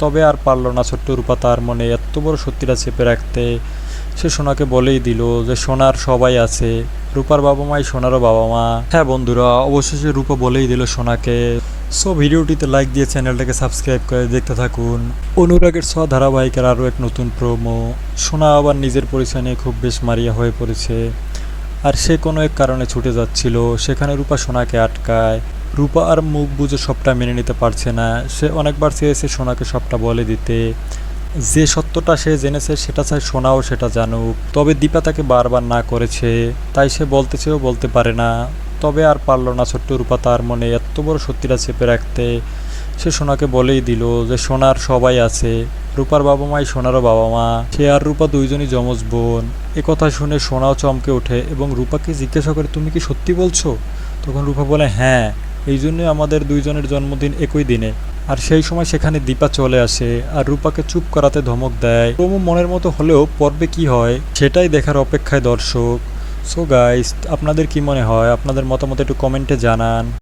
তবে আর পারল না ছোট্ট রূপা তার মনে এত বড় সত্যিটা চেপে রাখতে। সে সোনাকে বলেই দিল যে, সোনার সবাই আছে। রূপার বাবা মাই সোনারও বাবা মা হ্যাঁ বন্ধুরা, অবশেষে রূপা বলেই দিল সোনাকে। সো, ভিডিওটিতে লাইক দিয়ে চ্যানেলটাকে সাবস্ক্রাইব করে দেখতে থাকুন। অনুরাগের ছ ধারাবাহিকের আরও এক নতুন প্রোমো সোনা আবার নিজের পরিচয় নিয়ে খুব বেশ মারিয়া হয়ে পড়েছে। আর সে কোনো এক কারণে ছুটে যাচ্ছিল। সেখানে রূপা সোনাকে আটকায়। রূপা আর মুখ বুঝে সবটা মেনে নিতে পারছে না। সে অনেকবার চেয়েছে সোনাকে সবটা বলে দিতে। যে সত্যটা সে জেনেছে সেটা চায় সোনাও সেটা জানুক। তবে দীপা তাকে বারবার না করেছে। তাই সে বলতে চেয়েও বলতে পারে না। তবে আর পারল না ছোট্ট রূপা তার মনে এত বড় সত্যিটা চেপে রাখতে। সে সোনাকে বলেই দিল যে সোনার সবাই আছে। রূপার বাবা মাই সোনারও বাবা মা। সে আর রূপা দুইজনই যমজ বোন। এ কথা শুনে সোনাও চমকে ওঠে এবং রূপাকে জিজ্ঞাসা করে, তুমি কি সত্যি বলছো? তখন রূপা বলে হ্যাঁ। এই জন্যই আমাদের দুইজনের জন্মদিন একই দিনে। আর সেই সময় সেখানে দীপা চলে আসে আর রূপাকে চুপ করাতে ধমক দেয়। প্রমো মনের মতো হলেও পর্বে কি হয় সেটাই দেখার অপেক্ষায় দর্শক। সো গাইস আপনাদের কি মনে হয়? আপনাদের মতামত একটু কমেন্টে জানান।